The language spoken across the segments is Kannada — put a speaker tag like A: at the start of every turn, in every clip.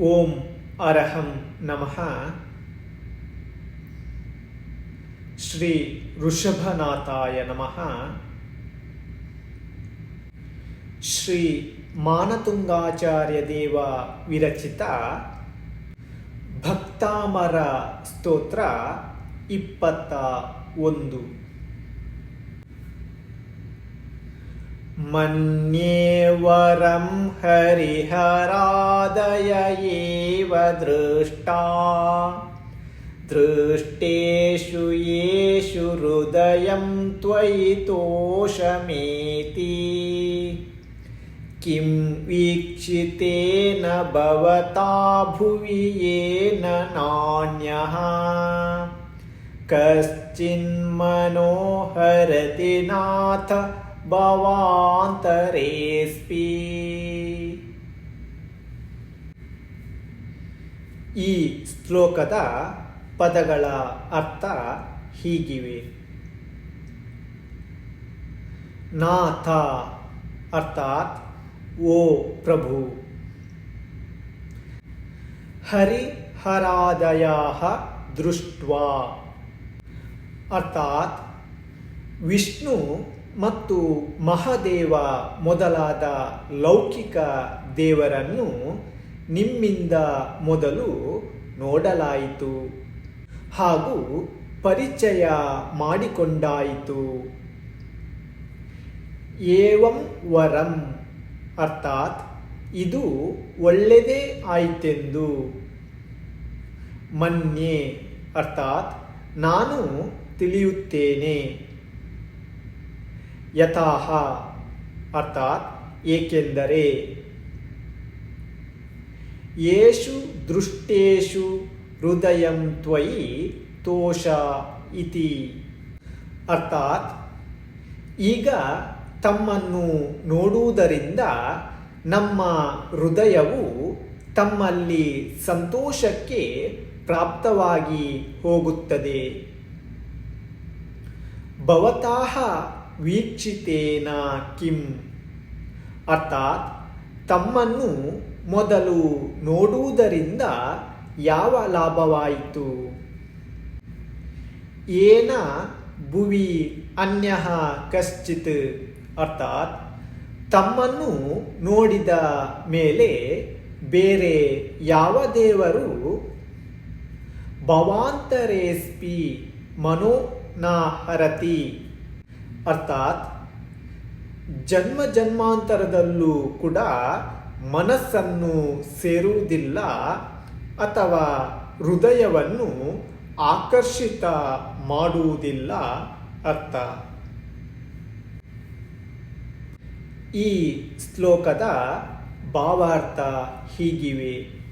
A: ಓಂ ಅರಹಂ ನಮಃ ಶ್ರೀ ಋಷಭನಾಥಾಯ ನಮಃ ಶ್ರೀ ಮಾನತುಂಗಾಚಾರ್ಯ ದೇವ ವಿರಚಿತ ಭಕ್ತಾಮರ ಸ್ತೋತ್ರ ಇಪ್ಪತ್ತ ಒಂದು मन्येवरं हरिहरादय एव दृष्टा। दृष्टेषु येषु हृदयं त्वयि तोषमेति। किं वीक्षितेन भवता भुवि येन नान्यः। कश्चिन्मनोहरति नाथ ಭವಾಂತರೇಸ್ಪಿ ಈ ಶ್ಲೋಕದ ಪದಗಳ ಅರ್ಥ ಹೀಗಿವೆ. ನಾಥ ಅರ್ಥಾತ್ ಓ ಪ್ರಭು. ಹರಿಹರಾದಯ ದೃಷ್ಟ ಅರ್ಥಾತ್ ವಿಷ್ಣು ಮತ್ತು ಮಹಾದೇವ ಮೊದಲಾದ ಲೌಕಿಕ ದೇವರನ್ನು ನಿಮ್ಮಿಂದ ಮೊದಲು ನೋಡಲಾಯಿತು ಹಾಗೂ ಪರಿಚಯ ಮಾಡಿಕೊಂಡಾಯಿತು. ಏವಂ ವರಂ ಅರ್ಥಾತ್ ಇದು ಒಳ್ಳೆಯದೇ ಆಯಿತೆಂದು. ಮನ್ಯೆ ಅರ್ಥಾತ್ ನಾನು ತಿಳಿಯುತ್ತೇನೆ. ಯಥಾಹ ಅರ್ಥಾತ್ ಏಕೆಂದರೆ ಯೇಷು ದೃಷ್ಟೇಶು ಹೃದಯಂ ತ್ವಯಿ ತೋಷ ಇತಿ. ಅರ್ಥಾತ್ ಈಗ ತಮ್ಮನ್ನು ನೋಡುವುದರಿಂದ ನಮ್ಮ ಹೃದಯವು ತಮ್ಮಲ್ಲಿ ಸಂತೋಷಕ್ಕೆ ಪ್ರಾಪ್ತವಾಗಿ ಹೋಗುತ್ತದೆ. ಭವತಾಹ ವೀಕ್ಷಿತೇನ ಕಿಂ? ಅರ್ಥಾತ್, ತಮ್ಮನ್ನು ಮೊದಲು ನೋಡುವುದರಿಂದ ಯಾವ ಲಾಭವಾಯಿತು? ಏನ ಭುವಿ ಅನ್ಯ ಕಶ್ಚಿತ್? ಅರ್ಥಾತ್, ತಮ್ಮನ್ನು ನೋಡಿದ ಮೇಲೆ ಬೇರೆ ಯಾವ ದೇವರು? ಭವಾಂತರೇಸ್ಪಿ ಮನೋ ನಾ ಹರತಿ ಅರ್ಥಾತ್ ಜನ್ಮ ಜನ್ಮಾಂತರದಲ್ಲೂ ಕೂಡ ಮನಸ್ಸನ್ನು ಸೇರುವುದಿಲ್ಲ ಅಥವಾ ಹೃದಯವನ್ನು ಆಕರ್ಷಿತ ಮಾಡುವುದಿಲ್ಲ ಅರ್ಥ. ಈ ಶ್ಲೋಕದ ಭಾವಾರ್ಥ ಹೀಗಿವೆ.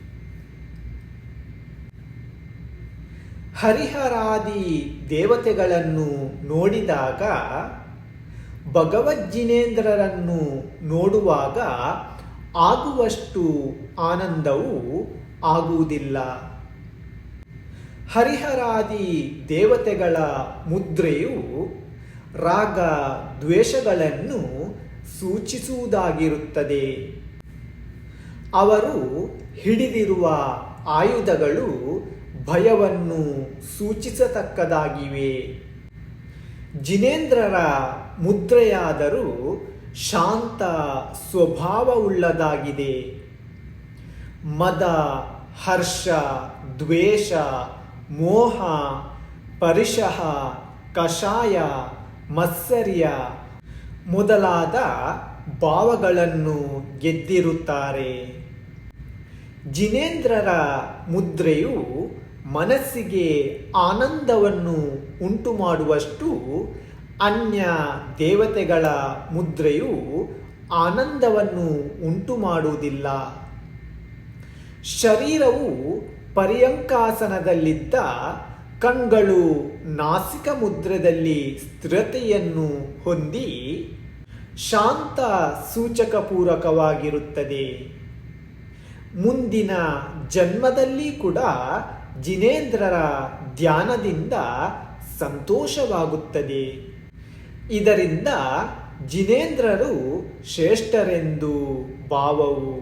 A: ಹರಿಹರಾದಿ ದೇವತೆಗಳನ್ನು ನೋಡಿದಾಗ ಭಗವಜ್ಜಿನೇಂದ್ರರನ್ನು ನೋಡುವಾಗ ಆಗುವಷ್ಟು ಆನಂದವು ಆಗುವುದಿಲ್ಲ. ಹರಿಹರಾದಿ ದೇವತೆಗಳ ಮುದ್ರೆಯು ರಾಗ ದ್ವೇಷಗಳನ್ನು ಸೂಚಿಸುವುದಾಗಿರುತ್ತದೆ. ಅವರು ಹಿಡಿದಿರುವ ಆಯುಧಗಳು ಭಯವನ್ನು ಸೂಚಿಸತಕ್ಕದಾಗಿವೆ. ಜಿನೇಂದ್ರರ ಮುದ್ರೆಯಾದರೂ ಶಾಂತ ಸ್ವಭಾವವುಳ್ಳದಾಗಿದೆ. ಮದ, ಹರ್ಷ, ದ್ವೇಷ, ಮೋಹ ಪರಿಶಃ ಕಷಾಯ, ಮತ್ಸರ್ಯ ಮೊದಲಾದ ಭಾವಗಳನ್ನು ಗೆದ್ದಿರುತ್ತಾರೆ. ಜಿನೇಂದ್ರರ ಮುದ್ರೆಯು ಮನಸ್ಸಿಗೆ ಆನಂದವನ್ನು ಉಂಟು ಮಾಡುವಷ್ಟು ಅನ್ಯ ದೇವತೆಗಳ ಮುದ್ರೆಯು ಆನಂದವನ್ನು ಉಂಟು ಮಾಡುವುದಿಲ್ಲ ಶರೀರವು ಪರ್ಯಂಕಾಸನದಲ್ಲಿದ್ದ ಕಣ್ಗಳು ನಾಸಿಕ ಮುದ್ರದಲ್ಲಿ ಸ್ಥಿರತೆಯನ್ನು ಹೊಂದಿ ಶಾಂತ ಸೂಚಕಪೂರ್ವಕವಾಗಿರುತ್ತದೆ ಮುಂದಿನ ಜನ್ಮದಲ್ಲಿ ಕೂಡ ಜಿನೇಂದ್ರರ ಧ್ಯಾನದಿಂದ ಸಂತೋಷವಾಗುತ್ತದೆ. ಇದರಿಂದ ಜಿನೇಂದ್ರರು ಶ್ರೇಷ್ಠರೆಂದು ಭಾವವು